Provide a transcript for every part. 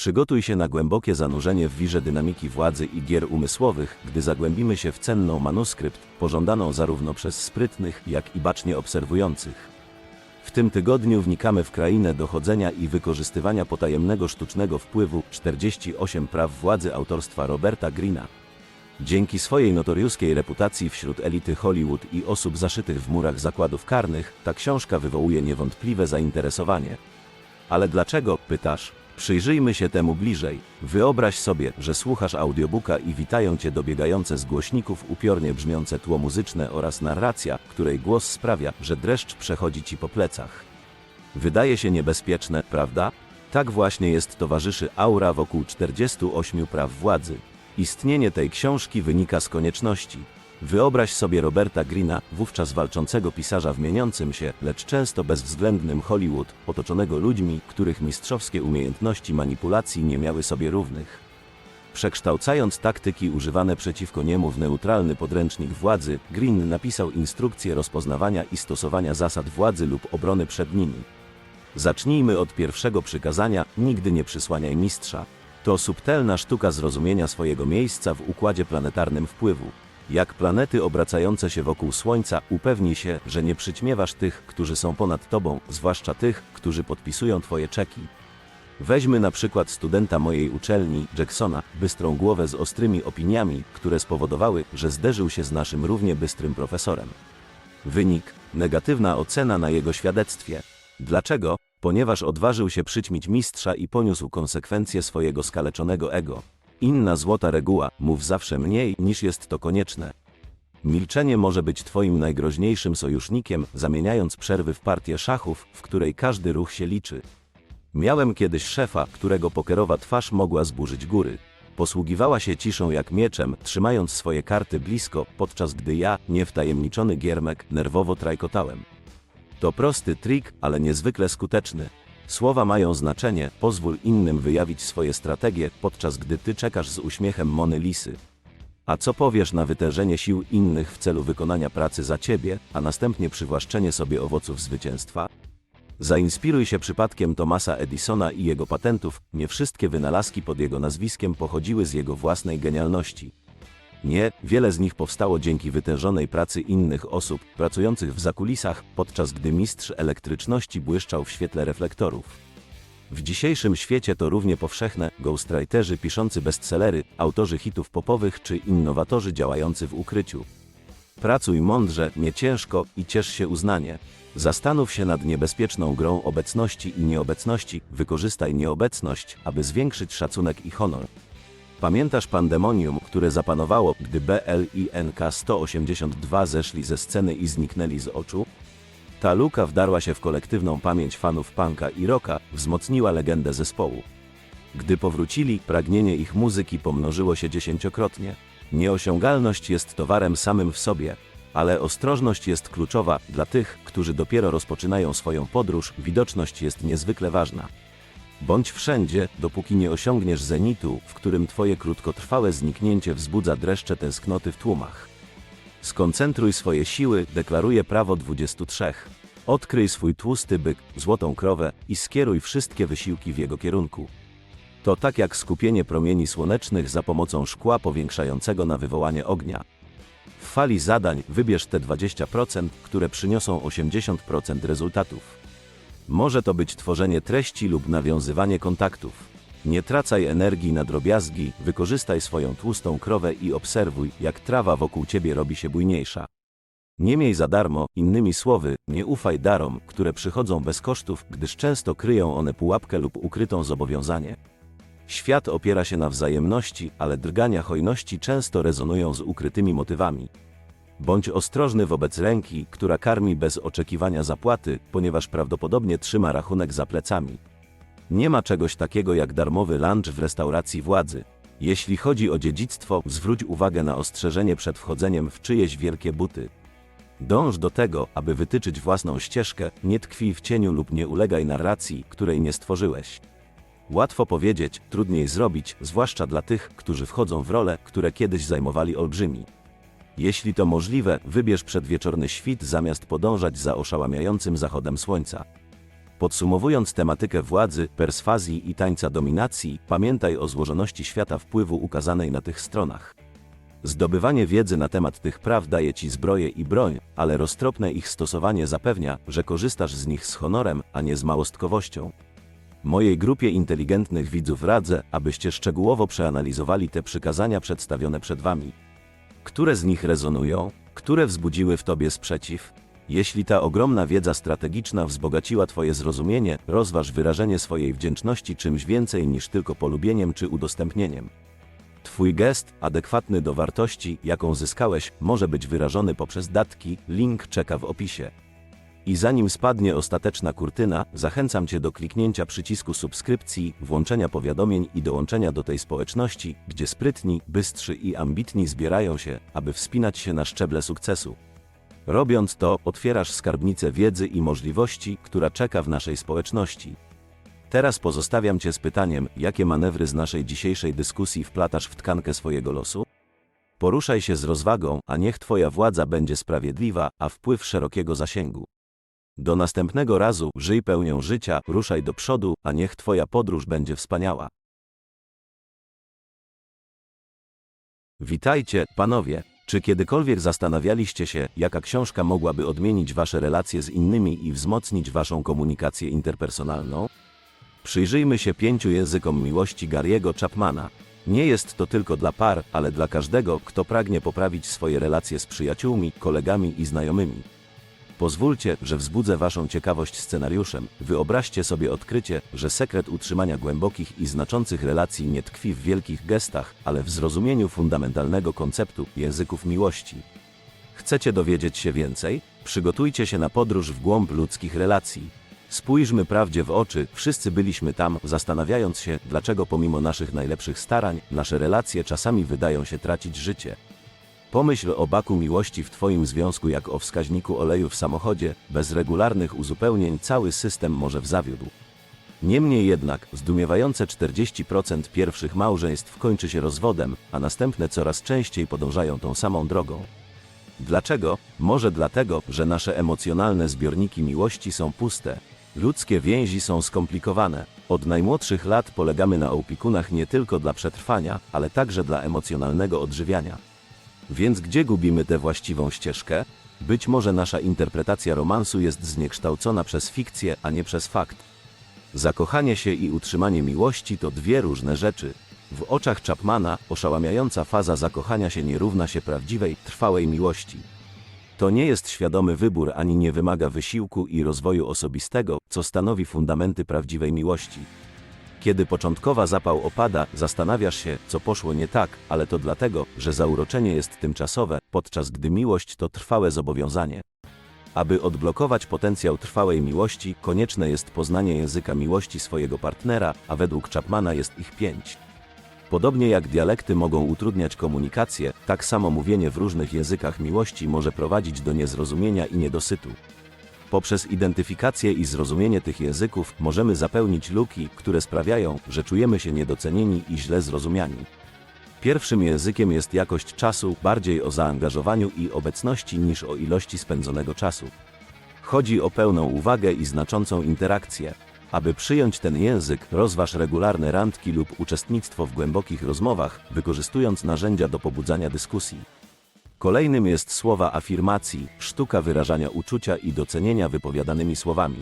Przygotuj się na głębokie zanurzenie w wirze dynamiki władzy i gier umysłowych, gdy zagłębimy się w cenną manuskrypt, pożądaną zarówno przez sprytnych, jak i bacznie obserwujących. W tym tygodniu wnikamy w krainę dochodzenia i wykorzystywania potajemnego sztucznego wpływu 48 praw władzy autorstwa Roberta Greena. Dzięki swojej notoriuskiej reputacji wśród elity Hollywood i osób zaszytych w murach zakładów karnych, ta książka wywołuje niewątpliwe zainteresowanie. Ale dlaczego, pytasz? Przyjrzyjmy się temu bliżej. Wyobraź sobie, że słuchasz audiobooka i witają cię dobiegające z głośników upiornie brzmiące tło muzyczne oraz narracja, której głos sprawia, że dreszcz przechodzi ci po plecach. Wydaje się niebezpieczne, prawda? Tak właśnie jest towarzyszy aura wokół 48 praw władzy. Istnienie tej książki wynika z konieczności. Wyobraź sobie Roberta Greena, wówczas walczącego pisarza w mieniącym się, lecz często bezwzględnym Hollywood, otoczonego ludźmi, których mistrzowskie umiejętności manipulacji nie miały sobie równych. Przekształcając taktyki używane przeciwko niemu w neutralny podręcznik władzy, Green napisał instrukcję rozpoznawania i stosowania zasad władzy lub obrony przed nimi. Zacznijmy od pierwszego przykazania: nigdy nie przysłaniaj mistrza. To subtelna sztuka zrozumienia swojego miejsca w układzie planetarnym wpływu. Jak planety obracające się wokół Słońca, upewnij się, że nie przyćmiewasz tych, którzy są ponad tobą, zwłaszcza tych, którzy podpisują twoje czeki. Weźmy na przykład studenta mojej uczelni, Jacksona, bystrą głowę z ostrymi opiniami, które spowodowały, że zderzył się z naszym równie bystrym profesorem. Wynik negatywna ocena na jego świadectwie. Dlaczego? Ponieważ odważył się przyćmić mistrza i poniósł konsekwencje swojego skaleczonego ego. Inna złota reguła: mów zawsze mniej, niż jest to konieczne. Milczenie może być Twoim najgroźniejszym sojusznikiem, zamieniając przerwy w partię szachów, w której każdy ruch się liczy. Miałem kiedyś szefa, którego pokerowa twarz mogła zburzyć góry. Posługiwała się ciszą jak mieczem, trzymając swoje karty blisko, podczas gdy ja, niewtajemniczony giermek, nerwowo trajkotałem. To prosty trik, ale niezwykle skuteczny. Słowa mają znaczenie, pozwól innym wyjawić swoje strategie, podczas gdy ty czekasz z uśmiechem Mony Lisy. A co powiesz na wytężenie sił innych w celu wykonania pracy za ciebie, a następnie przywłaszczenie sobie owoców zwycięstwa? Zainspiruj się przypadkiem Thomasa Edisona i jego patentów, nie wszystkie wynalazki pod jego nazwiskiem pochodziły z jego własnej genialności. Nie, wiele z nich powstało dzięki wytężonej pracy innych osób, pracujących w zakulisach, podczas gdy mistrz elektryczności błyszczał w świetle reflektorów. W dzisiejszym świecie to równie powszechne ghostwriterzy piszący bestsellery, autorzy hitów popowych czy innowatorzy działający w ukryciu. Pracuj mądrze, nie ciężko i ciesz się uznanie. Zastanów się nad niebezpieczną grą obecności i nieobecności, wykorzystaj nieobecność, aby zwiększyć szacunek i honor. Pamiętasz pandemonium, które zapanowało, gdy BL i NK 182 zeszli ze sceny i zniknęli z oczu? Ta luka wdarła się w kolektywną pamięć fanów punka i rocka, wzmocniła legendę zespołu. Gdy powrócili, pragnienie ich muzyki pomnożyło się dziesięciokrotnie. Nieosiągalność jest towarem samym w sobie, ale ostrożność jest kluczowa dla tych, którzy dopiero rozpoczynają swoją podróż, widoczność jest niezwykle ważna. Bądź wszędzie, dopóki nie osiągniesz zenitu, w którym twoje krótkotrwałe zniknięcie wzbudza dreszcze tęsknoty w tłumach. Skoncentruj swoje siły, deklaruje prawo 23. Odkryj swój tłusty byk, złotą krowę i skieruj wszystkie wysiłki w jego kierunku. To tak jak skupienie promieni słonecznych za pomocą szkła powiększającego na wywołanie ognia. W fali zadań wybierz te 20%, które przyniosą 80% rezultatów. Może to być tworzenie treści lub nawiązywanie kontaktów. Nie tracaj energii na drobiazgi, wykorzystaj swoją tłustą krowę i obserwuj, jak trawa wokół ciebie robi się bujniejsza. Nie miej za darmo, innymi słowy, nie ufaj darom, które przychodzą bez kosztów, gdyż często kryją one pułapkę lub ukrytą zobowiązanie. Świat opiera się na wzajemności, ale drgania hojności często rezonują z ukrytymi motywami. Bądź ostrożny wobec ręki, która karmi bez oczekiwania zapłaty, ponieważ prawdopodobnie trzyma rachunek za plecami. Nie ma czegoś takiego jak darmowy lunch w restauracji władzy. Jeśli chodzi o dziedzictwo, zwróć uwagę na ostrzeżenie przed wchodzeniem w czyjeś wielkie buty. Dąż do tego, aby wytyczyć własną ścieżkę, nie tkwij w cieniu lub nie ulegaj narracji, której nie stworzyłeś. Łatwo powiedzieć, trudniej zrobić, zwłaszcza dla tych, którzy wchodzą w role, które kiedyś zajmowali olbrzymi. Jeśli to możliwe, wybierz przedwieczorny świt zamiast podążać za oszałamiającym zachodem słońca. Podsumowując tematykę władzy, perswazji i tańca dominacji, pamiętaj o złożoności świata wpływu ukazanej na tych stronach. Zdobywanie wiedzy na temat tych praw daje ci zbroję i broń, ale roztropne ich stosowanie zapewnia, że korzystasz z nich z honorem, a nie z małostkowością. Mojej grupie inteligentnych widzów radzę, abyście szczegółowo przeanalizowali te przykazania przedstawione przed wami. Które z nich rezonują? Które wzbudziły w tobie sprzeciw? Jeśli ta ogromna wiedza strategiczna wzbogaciła Twoje zrozumienie, rozważ wyrażenie swojej wdzięczności czymś więcej niż tylko polubieniem czy udostępnieniem. Twój gest, adekwatny do wartości, jaką zyskałeś, może być wyrażony poprzez datki, link czeka w opisie. I zanim spadnie ostateczna kurtyna, zachęcam Cię do kliknięcia przycisku subskrypcji, włączenia powiadomień i dołączenia do tej społeczności, gdzie sprytni, bystrzy i ambitni zbierają się, aby wspinać się na szczeble sukcesu. Robiąc to, otwierasz skarbnicę wiedzy i możliwości, która czeka w naszej społeczności. Teraz pozostawiam Cię z pytaniem, jakie manewry z naszej dzisiejszej dyskusji wplatasz w tkankę swojego losu? Poruszaj się z rozwagą, a niech Twoja władza będzie sprawiedliwa, a wpływ szerokiego zasięgu. Do następnego razu żyj pełnią życia, ruszaj do przodu, a niech Twoja podróż będzie wspaniała. Witajcie, panowie. Czy kiedykolwiek zastanawialiście się, jaka książka mogłaby odmienić wasze relacje z innymi i wzmocnić waszą komunikację interpersonalną? Przyjrzyjmy się pięciu językom miłości Gary'ego Chapmana. Nie jest to tylko dla par, ale dla każdego, kto pragnie poprawić swoje relacje z przyjaciółmi, kolegami i znajomymi. Pozwólcie, że wzbudzę Waszą ciekawość scenariuszem. Wyobraźcie sobie odkrycie, że sekret utrzymania głębokich i znaczących relacji nie tkwi w wielkich gestach, ale w zrozumieniu fundamentalnego konceptu języków miłości. Chcecie dowiedzieć się więcej? Przygotujcie się na podróż w głąb ludzkich relacji. Spójrzmy prawdzie w oczy, wszyscy byliśmy tam, zastanawiając się, dlaczego pomimo naszych najlepszych starań, nasze relacje czasami wydają się tracić życie. Pomyśl o baku miłości w Twoim związku jak o wskaźniku oleju w samochodzie, bez regularnych uzupełnień cały system może w zawiódł. Niemniej jednak, zdumiewające 40% pierwszych małżeństw kończy się rozwodem, a następne coraz częściej podążają tą samą drogą. Dlaczego? Może dlatego, że nasze emocjonalne zbiorniki miłości są puste. Ludzkie więzi są skomplikowane. Od najmłodszych lat polegamy na opiekunach nie tylko dla przetrwania, ale także dla emocjonalnego odżywiania. Więc gdzie gubimy tę właściwą ścieżkę? Być może nasza interpretacja romansu jest zniekształcona przez fikcję, a nie przez fakt. Zakochanie się i utrzymanie miłości to dwie różne rzeczy. W oczach Chapmana oszałamiająca faza zakochania się nie równa się prawdziwej, trwałej miłości. To nie jest świadomy wybór ani nie wymaga wysiłku i rozwoju osobistego, co stanowi fundamenty prawdziwej miłości. Kiedy początkowa zapał opada, zastanawiasz się, co poszło nie tak, ale to dlatego, że zauroczenie jest tymczasowe, podczas gdy miłość to trwałe zobowiązanie. Aby odblokować potencjał trwałej miłości, konieczne jest poznanie języka miłości swojego partnera, a według Chapmana jest ich pięć. Podobnie jak dialekty mogą utrudniać komunikację, tak samo mówienie w różnych językach miłości może prowadzić do niezrozumienia i niedosytu. Poprzez identyfikację i zrozumienie tych języków możemy zapełnić luki, które sprawiają, że czujemy się niedocenieni i źle zrozumiani. Pierwszym językiem jest jakość czasu, bardziej o zaangażowaniu i obecności niż o ilości spędzonego czasu. Chodzi o pełną uwagę i znaczącą interakcję. Aby przyjąć ten język, rozważ regularne randki lub uczestnictwo w głębokich rozmowach, wykorzystując narzędzia do pobudzania dyskusji. Kolejnym jest słowa afirmacji, sztuka wyrażania uczucia i docenienia wypowiadanymi słowami.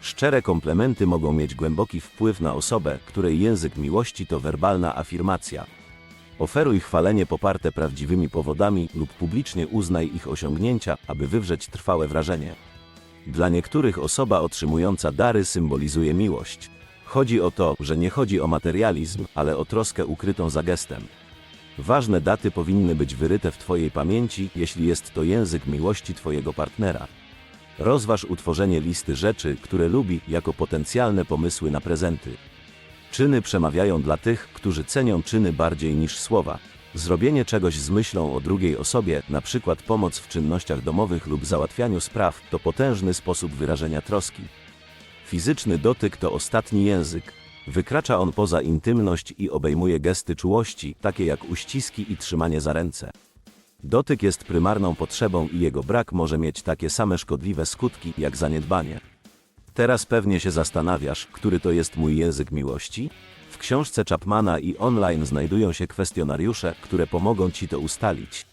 Szczere komplementy mogą mieć głęboki wpływ na osobę, której język miłości to werbalna afirmacja. Oferuj chwalenie poparte prawdziwymi powodami lub publicznie uznaj ich osiągnięcia, aby wywrzeć trwałe wrażenie. Dla niektórych osoba otrzymująca dary symbolizuje miłość. Chodzi o to, że nie chodzi o materializm, ale o troskę ukrytą za gestem. Ważne daty powinny być wyryte w Twojej pamięci, jeśli jest to język miłości Twojego partnera. Rozważ utworzenie listy rzeczy, które lubi, jako potencjalne pomysły na prezenty. Czyny przemawiają dla tych, którzy cenią czyny bardziej niż słowa. Zrobienie czegoś z myślą o drugiej osobie, przykład pomoc w czynnościach domowych lub załatwianiu spraw, to potężny sposób wyrażenia troski. Fizyczny dotyk to ostatni język. Wykracza on poza intymność i obejmuje gesty czułości, takie jak uściski i trzymanie za ręce. Dotyk jest prymarną potrzebą i jego brak może mieć takie same szkodliwe skutki jak zaniedbanie. Teraz pewnie się zastanawiasz, który to jest mój język miłości? W książce Chapmana i online znajdują się kwestionariusze, które pomogą Ci to ustalić.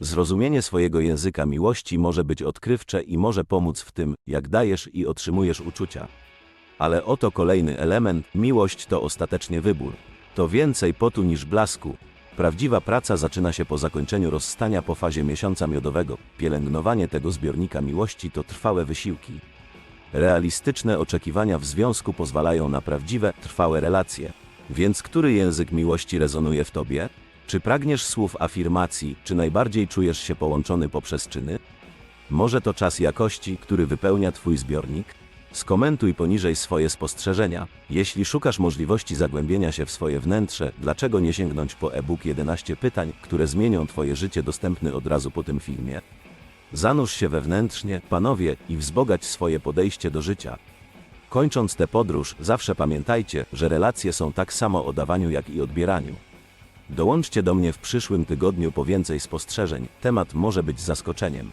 Zrozumienie swojego języka miłości może być odkrywcze i może pomóc w tym, jak dajesz i otrzymujesz uczucia. Ale oto kolejny element: miłość to ostatecznie wybór. To więcej potu niż blasku. Prawdziwa praca zaczyna się po zakończeniu rozstania po fazie miesiąca miodowego. Pielęgnowanie tego zbiornika miłości to trwałe wysiłki. Realistyczne oczekiwania w związku pozwalają na prawdziwe, trwałe relacje. Więc który język miłości rezonuje w tobie? Czy pragniesz słów afirmacji, czy najbardziej czujesz się połączony poprzez czyny? Może to czas jakości, który wypełnia Twój zbiornik? Skomentuj poniżej swoje spostrzeżenia. Jeśli szukasz możliwości zagłębienia się w swoje wnętrze, dlaczego nie sięgnąć po e-book 11 pytań, które zmienią Twoje życie dostępny od razu po tym filmie? Zanurz się wewnętrznie, panowie, i wzbogać swoje podejście do życia. Kończąc tę podróż, zawsze pamiętajcie, że relacje są tak samo o dawaniu, jak i odbieraniu. Dołączcie do mnie w przyszłym tygodniu po więcej spostrzeżeń. Temat może być zaskoczeniem.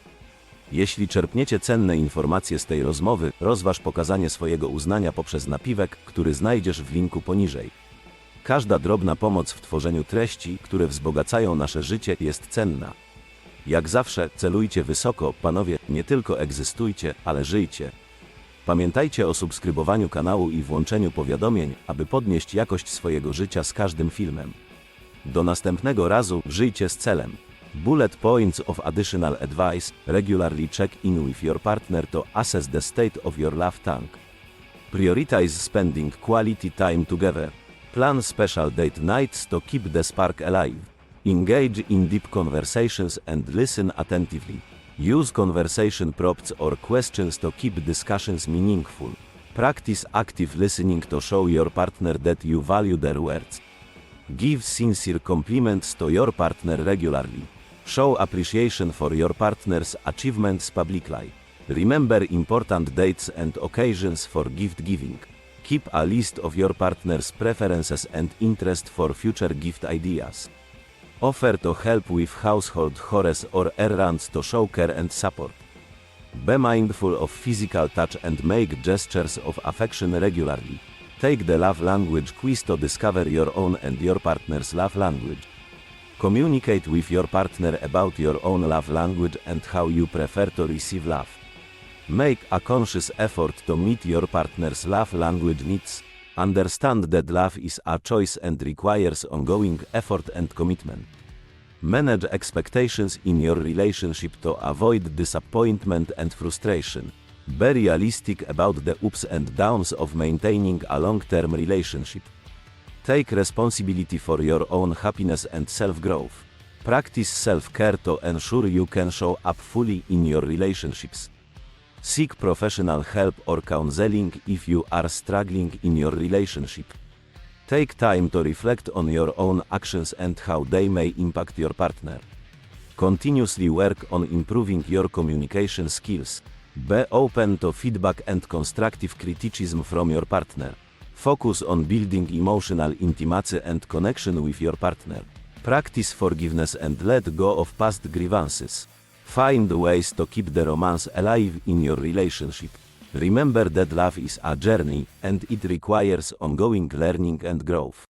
Jeśli czerpniecie cenne informacje z tej rozmowy, rozważ pokazanie swojego uznania poprzez napiwek, który znajdziesz w linku poniżej. Każda drobna pomoc w tworzeniu treści, które wzbogacają nasze życie, jest cenna. Jak zawsze, celujcie wysoko, panowie, nie tylko egzystujcie, ale żyjcie. Pamiętajcie o subskrybowaniu kanału i włączeniu powiadomień, aby podnieść jakość swojego życia z każdym filmem. Do następnego razu żyjcie z celem. Bullet points of additional advice regularly check in with your partner to assess the state of your love tank. Prioritize spending quality time together. Plan special date nights to keep the spark alive. Engage in deep conversations and listen attentively. Use conversation prompts or questions to keep discussions meaningful. Practice active listening to show your partner that you value their words. Give sincere compliments to your partner regularly. Show appreciation for your partner's achievements publicly. Remember important dates and occasions for gift giving. Keep a list of your partner's preferences and interest for future gift ideas. Offer to help with household chores or errands to show care and support. Be mindful of physical touch and make gestures of affection regularly. Take the love language quiz to discover your own and your partner's love language. Communicate with your partner about your own love language and how you prefer to receive love. Make a conscious effort to meet your partner's love language needs. Understand that love is a choice and requires ongoing effort and commitment. Manage expectations in your relationship to avoid disappointment and frustration. Be realistic about the ups and downs of maintaining a long term relationship. Take responsibility for your own happiness and self growth. Practice self care to ensure you can show up fully in your relationships. Seek professional help or counseling if you are struggling in your relationship. Take time to reflect on your own actions and how they may impact your partner. Continuously work on improving your communication skills. Be open to feedback and constructive criticism from your partner. Focus on building emotional intimacy and connection with your partner. Practice forgiveness and let go of past grievances. Find ways to keep the romance alive in your relationship. Remember that love is a journey and it requires ongoing learning and growth.